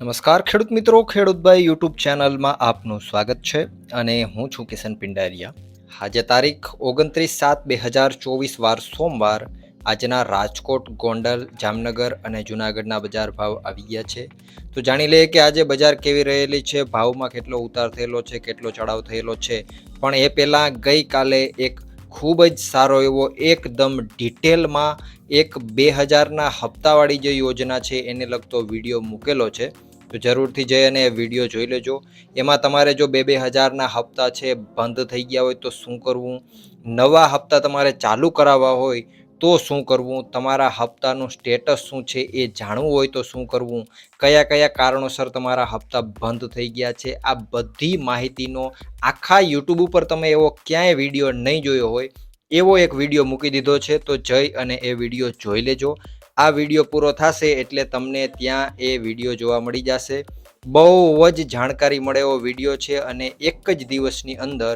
નમસ્કાર, ખેડૂત મિત્રો. ખેડૂતભાઈ યુટ્યુબ ચેનલમાં આપનું સ્વાગત છે અને હું છું કિશન પિંડારિયા. આજે તારીખ ઓગણત્રીસ સાત બે હજાર ચોવીસ વાર સોમવાર આજના રાજકોટ, ગોંડલ, જામનગર અને જુનાગઢના બજાર ભાવ આવી ગયા છે. તો જાણી લઈએ કે આજે બજાર કેવી રહેલી છે, ભાવમાં કેટલો ઉતાર થયેલો છે, કેટલો ચડાવ થયેલો છે. પણ એ પહેલાં ગઈકાલે એક ખૂબ જ સારો એવો એકદમ ડિટેલમાં એક બે હજારના હપ્તાવાળી જે યોજના છે એને લગતો વીડિયો મૂકેલો છે. તો જરૂરથી જઈ અને વીડિયો જોઈ લેજો. એમાં તમારે જો બે બે હજારના હપ્તા છે, બંધ થઈ ગયા હોય તો શું કરવું? નવા હપ્તા તમારે ચાલુ કરાવવા હોય તો શું કરવું? તમારા હપ્તાનું સ્ટેટસ શું છે એ જાણવું હોય તો શું કરવું? કયા કયા કારણોસર તમારા હપ્તા બંધ થઈ ગયા છે? આ બધી માહિતીનો આખા યુટ્યુબ ઉપર તમે એવો ક્યાંય વીડિયો નહીં જોયો હોય, એવો એક વીડિયો મૂકી દીધો છે. તો જઈ અને એ વીડિયો જોઈ લેજો. આ વીડિયો પૂરો થશે એટલે તમને ત્યાં એ વીડિયો જોવા મળી જશે. બહુ જ જાણકારી મળે એવો વીડિયો છે અને એક જ દિવસની અંદર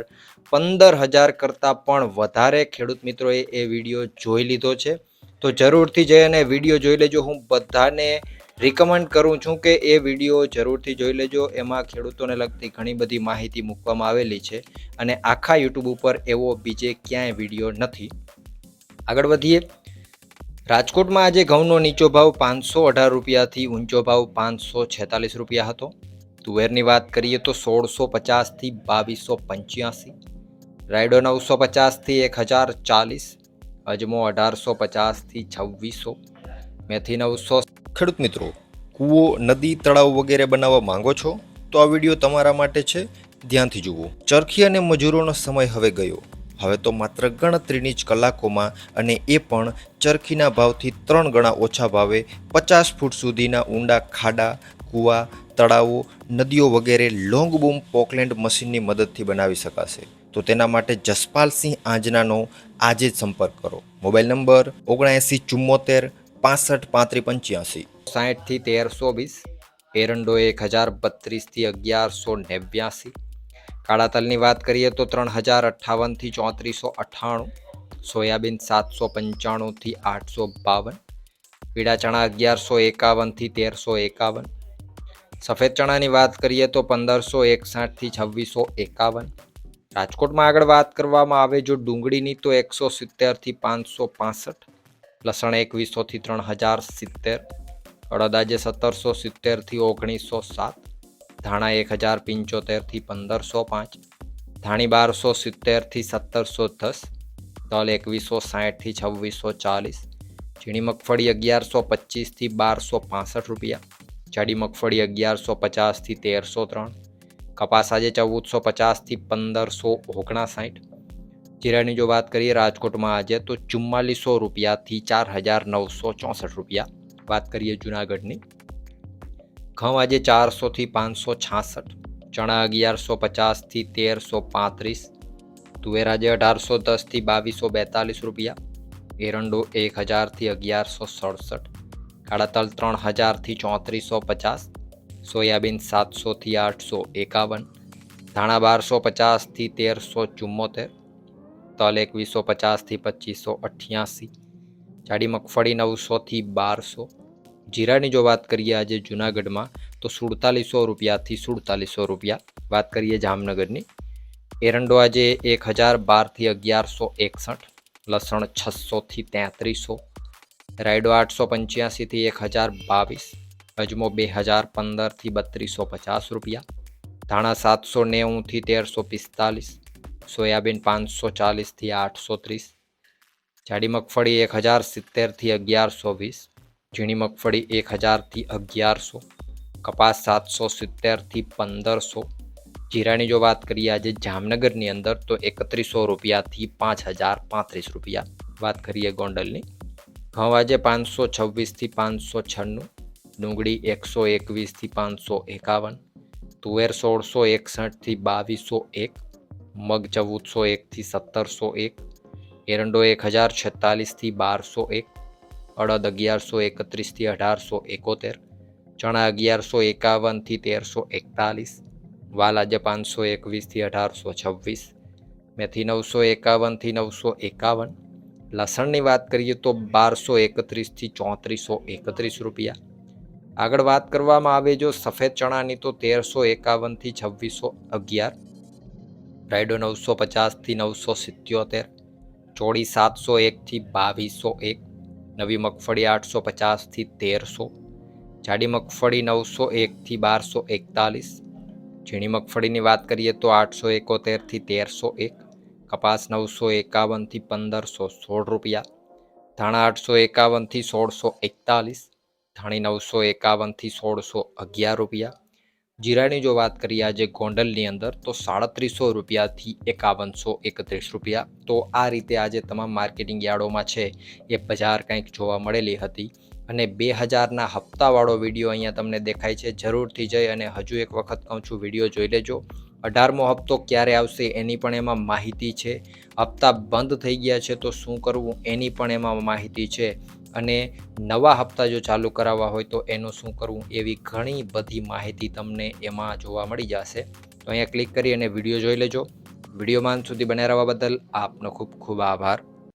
પંદર હજાર કરતાં પણ વધારે ખેડૂત મિત્રોએ એ વીડિયો જોઈ લીધો છે. તો જરૂરથી જઈ અને વીડિયો જોઈ લેજો. હું બધાને રિકમેન્ડ કરું છું કે એ વીડિયો જરૂરથી જોઈ લેજો. એમાં ખેડૂતોને લગતી ઘણી બધી માહિતી મૂકવામાં આવેલી છે અને આખા યુટ્યુબ ઉપર એવો બીજે ક્યાંય વીડિયો નથી. આગળ વધીએ. રાજકોટમાં આજે ઘઉંનો નીચો ભાવ પાંચસો અઢાર રૂપિયાથી ઊંચો ભાવ પાંચસો છેતાલીસ રૂપિયા હતો. તુવેરની વાત કરીએ તો સોળસો પચાસથી બાવીસો પંચ્યાસી, રાયડો નવસો પચાસથી એક હજાર ચાલીસ, અજમો અઢારસો પચાસથી છવ્વીસો, મેથી નવસો ખેડૂત મિત્રો, કૂવો, નદી, તળાવ વગેરે બનાવવા માંગો છો? તો આ વીડિયો તમારા માટે છે. ધ્યાનથી જુઓ. ચરખી અને મજૂરોનો સમય હવે ગયો. હવે તો માત્ર ગણતરીની જ કલાકોમાં અને એ પણ ચરખીના ભાવથી ત્રણ ગણા ઓછા ભાવે પચાસ ફૂટ સુધીના ઊંડા ખાડા, કૂવા, તળાવો, નદીઓ વગેરે લોંગ બૂમ પોકલેન્ડ મશીનની મદદથી બનાવી શકાશે. તો તેના માટે જસપાલસિંહ આંજનાનો આજે જ સંપર્ક કરો. મોબાઈલ નંબર ઓગણએંસી ચુમ્મોતેર પાસઠ પાંત્રી પંચ્યાસી. સાઠથી તેરસો વીસ. એરંડો એક હજાર બત્રીસથી અગિયારસો નેવ્યાસી. કાળા તલની વાત કરીએ તો ત્રણ હજાર અઠ્ઠાવનથી ચોત્રીસો અઠ્ઠાણું, સોયાબીન સાતસો પંચાણુંથી આઠસો બાવન, પીળા ચણા અગિયારસો એકાવનથી તેરસો એકાવન, સફેદ ચણાની વાત કરીએ તો પંદરસો એકસાઠથી છવ્વીસો એકાવન. રાજકોટમાં આગળ વાત કરવામાં આવે જો ડુંગળીની તો એકસો સિત્તેરથી પાંચસો પાસઠ, લસણ એકવીસોથી ત્રણ હજાર સિત્તેર, અડદ આજે સત્તરસો સિત્તેરથી ઓગણીસો સાત ધાણા એક હજાર પંચોતેરથી પંદરસો પાંચ, ધાણી બારસો સિત્તેરથી સત્તરસો દસ, તલ એકવીસો સાઠથી છવ્વીસો ચાલીસ, ઝીણી મગફળી અગિયારસો પચીસથી બારસો પાસઠ રૂપિયા, જાડી મગફળી અગિયારસો પચાસથી તેરસો ત્રણ, કપાસ આજે ચૌદસો પચાસથી પંદરસો ઓગણસાઠ. જીરાની જો વાત કરીએ રાજકોટમાં આજે તો ચુમ્માલીસો રૂપિયાથી ચાર હજાર નવસો ચોસઠ રૂપિયા. વાત કરીએ જુનાગઢની. ઘઉં આજે ચારસોથી પાંચસો છાસઠ, ચણા અગિયારસો પચાસથી તેરસો પાંત્રીસ, તુવેર આજે અઢારસો દસથી બાવીસો બેતાલીસ રૂપિયા, એરંડો એક હજારથી અગિયારસો સડસઠ કાળા તલ ત્રણ હજારથી ચોત્રીસો પચાસ, સોયાબીન સાતસોથી આઠસો એકાવન, ધાણા બારસો પચાસથી તેરસો ચુમ્મોતેર, તલ એકવીસો પચાસથી પચીસો અઠ્યાસી, જાડી મગફળી નવસોથી બારસો જીરાની જો વાત કરીએ આજે જુનાગઢમાં, તો સુડતાલીસો રૂપિયાથી સુડતાલીસો રૂપિયા વાત કરીએ જામનગરની. એરંડો આજે એક હજાર બારથી અગિયારસો એકસઠ, લસણ છસોથી તેત્રીસો, રાયડો આઠસો પંચ્યાસીથી એક હજાર બાવીસ, અજમો બે હજાર પંદરથી બત્રીસો પચાસ રૂપિયા, ધાણા સાતસો નેવુંથી તેરસો પિસ્તાલીસ, સોયાબીન પાંચસો ચાલીસથી આઠસો ત્રીસ, જાડી મગફળી એક હજાર સિત્તેરથી અગિયારસો વીસ ઝીણી મગફળી એક હજારથી અગિયારસો, કપાસ સાતસો સિત્તેરથી પંદરસો. જીરાની જો વાત કરીએ આજે જામનગરની અંદર તો એકત્રીસો રૂપિયાથી પાંચ હજાર પાંત્રીસ રૂપિયા. વાત કરીએ ગોંડલની. ઘઉં આજે પાંચસો છવ્વીસથી પાંચસો છન્નું, ડુંગળી એકસો એકવીસથી પાંચસો એકાવન, તુવેર સોળસો એકસઠથી બાવીસો એક, મગ ચૌદસો એકથી સત્તરસો એક, એરંડો એક હજાર છેતાલીસથી બારસો એક અડદ અગિયારસો એકત્રીસથી અઢારસો એકોતેર, ચણા અગિયારસો એકાવનથી તેરસો એકતાલીસ, વાલ પાંચસો એકવીસથી અઢારસો છવ્વીસ, મેથી નવસો એકાવનથી નવસો એકાવન, લસણની વાત કરીએ તો બારસો એકત્રીસથી ચોત્રીસો એકત્રીસ રૂપિયા. આગળ વાત કરવામાં આવે જો સફેદ ચણાની તો તેરસો એકાવનથી છવ્વીસો અગિયાર, રાયડો નવસો પચાસથી નવસો સિત્યોતેર, ચોળી સાતસો એકથી બાવીસો એક નવી મગફળી આઠસો પચાસથી તેરસો, જાડી મગફળી નવસો એકથી બારસો એકતાલીસ, ઝીણી મગફળીની વાત કરીએ તો આઠસો એકોતેરથી તેરસો એક, કપાસ નવસો એકાવનથી પંદરસો સોળ રૂપિયા, ધાણા આઠસો એકાવનથી સોળસો એકતાલીસ, ધાણી નવસો એકાવનથી સોળસો અગિયાર રૂપિયા જીરાની જો વાત કરીએ આજે ગોંડલની અંદર, તો સાડત્રીસો રૂપિયાથી એકાવનસો એકત્રીસ રૂપિયા. તો આ રીતે આજે તમામ માર્કેટિંગ યાર્ડોમાં છે એ બજાર કંઈક જોવા મળેલી હતી. અને બે હજારના હપ્તાવાળો વીડિયો અહીંયા તમને દેખાય છે. જરૂરથી જઈ અને હજુ એક વખત કહું છું, વીડિયો જોઈ લેજો. અઢારમો હપ્તો ક્યારે આવશે એની પણ એમાં માહિતી છે. હપ્તા બંધ થઈ ગયા છે, તો શું કરવું એની પણ એમાં માહિતી છે. અને નવા હપ્તા જો ચાલુ કરાવવા હોય તો એનું શું કરવું એવી ઘણી બધી માહિતી તમને એમાં જોવા મળી જશે. તો અહીંયા ક્લિક કરી અને વીડિયો જોઈ લેજો. વિડીયોમાં સુધી બન્યા રહેવા બદલ આપનો ખૂબ ખૂબ આભાર.